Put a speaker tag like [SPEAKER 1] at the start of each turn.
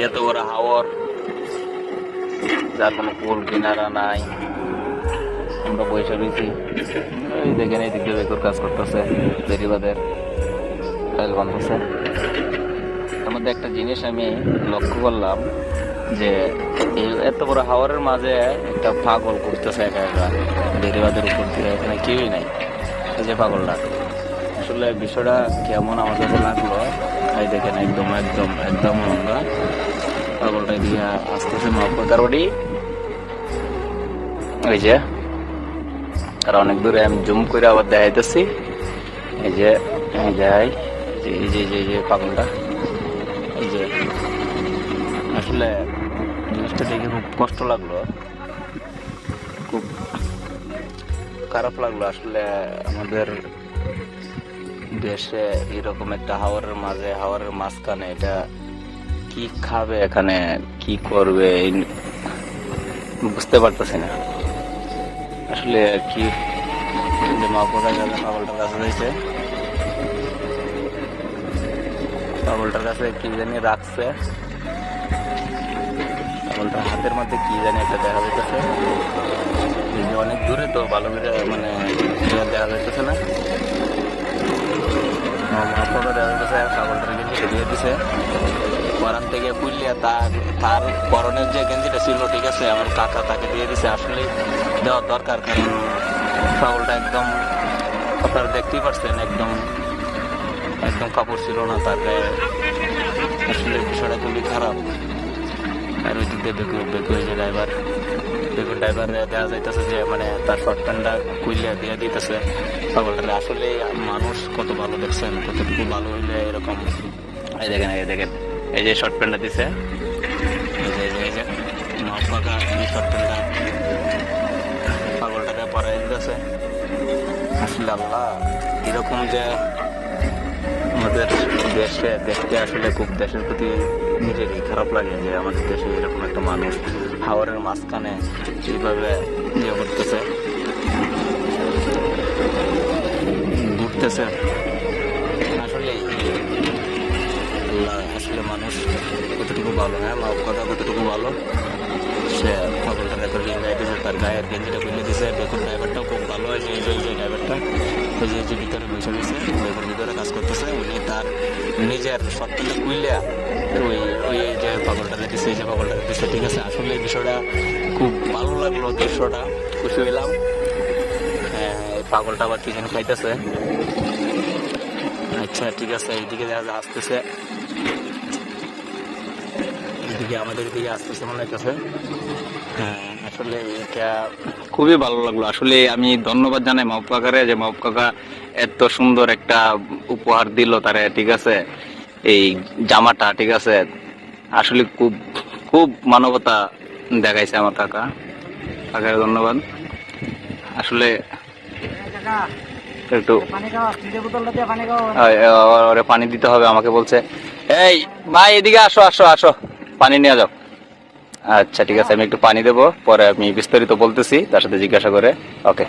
[SPEAKER 1] এত বড় হাওর যার কোনো কুল কিনারা নাই আমরা পয়সা রয়েছি এই দেখেন এই দিক বেকুর কাজ করতেছে বেরিবাদের ফাইল বানতেছে তার মধ্যে একটা জিনিস আমি লক্ষ্য করলাম যে এই এত বড় হাওয়ারের মাঝে একটা পাগল করতেছে একা একা বেরিবাদের উপর দিয়ে এখানে কেউই নাই যে পাগলটা আসলে বিষয়টা কেমন আমার কাছে লাগল এই দেখেন, একদম একদম একদম লম্বা পাগলটা দিয়ে আসতেছে মহাপ্রকার ওডি ওই যে আর অনেক দূরে, আমি জুম করে আবার দেখাইতেছি। এই যে, এই যাই এই যে এই যে এই যে, পাগলটা। এই যে, আসলে জিনিসটা দেখে খুব কষ্ট লাগল। খুব খারাপ লাগল, আসলে আমাদের দেশে এরকম একটা হাওয়ারের মাঝে হাওয়ারের মাঝখানে এটা কি খাবে, এখানে কি করবে বুঝতে পারতেছি না। আসলে কি মা কোথায় গেলে পাগলটার কাছে রয়েছে পাগলটার কাছে কি জানি রাখছে। পাগলটার হাতের মধ্যে কি জানি একটা দেখা যাইতেছে। অনেক দূরে তো ভালো করে মানে দেখা যাইতেছে না। মহাপ্রভা দেখা যাইতেছে পাগলটার গেঞ্জি দিয়ে দিছে। পরান থেকে পুলিয়া তার তার পরনের যে গেঞ্জিটা ছিল ঠিক আছে আমার কাকা তাকে দিয়ে দিছে। আসলে দেওয়া দরকার কারণ পাগলটা একদম আপনারা দেখতেই পারছেন, একদম একদম কাপড় ছিল না গায়ে আসলে বিষয়টা খুবই খারাপ আর ওই দিক দিয়ে বেকু বেকু হয়েছে ড্রাইভার ড্রাইভার দেখা যাইতেছে যে মানে তার শর্ট প্যান্টটা কুইলিয়া দিয়ে দিতেছে। পাগলটা আসলে মানুষ কত ভালো দেখছেন, কতটুকু ভালো হইলে এরকম? এই দেখেন এই দেখেন, এই যে শর্ট প্যান্টটা দিছে। এই যে এই যে মহাপাকা এই শর্ট পাগলটাকে পরে দিতেছে। আসলে আল্লাহ, এরকম যে আমাদের দেশে দেখতে আসলে খুব দেশের প্রতি নিজেরই খারাপ লাগে যে আমাদের দেশে এরকম একটা মানুষ হাওয়ারের মাঝখানে এইভাবে ইয়ে করতেছে। ঘুরতেছে। আসলে আসলে মানুষ কতটুকু ভালো হ্যাঁ? কথা কতটুকু ভালো, সে লিঙ্গাই দিয়েছে তার গায়ের গেঞ্জিটা খুলে দিয়েছে দেখুন ড্রাইভারটাও খুব ভালো হয়েছে, এই যে ড্রাইভারটা। ওই যে ভিতরে বসে দিয়েছে ড্রাইভার ভিতরে কাজ করতেছে, উনি তার নিজের সত্যটা কুইলিয়া ওই ওই যে পাগলটা দিতেছে এই যে পাগলটা দিতেছে ঠিক আছে? আসলে এই বিষয়টা খুব ভালো লাগল, দৃশ্যটা, খুশি হইলাম। হ্যাঁ পাগলটা আবার কি যেন খাইতেছে? আচ্ছা ঠিক আছে, এইদিকে দেখা আসতেছে। এদিকে আমাদের দিকে আসতেছে মনে হইতেছে। হ্যাঁ আসলে এটা খুবই ভালো লাগল। আসলে আমি ধন্যবাদ জানাই মাহবুব কাকারে যে মাহবুব কাকা এত সুন্দর একটা উপহার দিল তারে, ঠিক আছে? এই জামাটা, ঠিক আছে? আসলে খুব খুব মানবতা দেখাইছে আমার কাকা। কাকার ধন্যবাদ। আসলে একটু ওরে পানি দিতে হবে, আমাকে বলছে, এই, ভাই, এদিকে আসো আসো আসো। পানি নিয়ে যাও। আচ্ছা ঠিক আছে, আমি একটু পানি দেবো, পরে আমি বিস্তারিত বলতেছি, তার সাথে জিজ্ঞাসা করে। ওকে।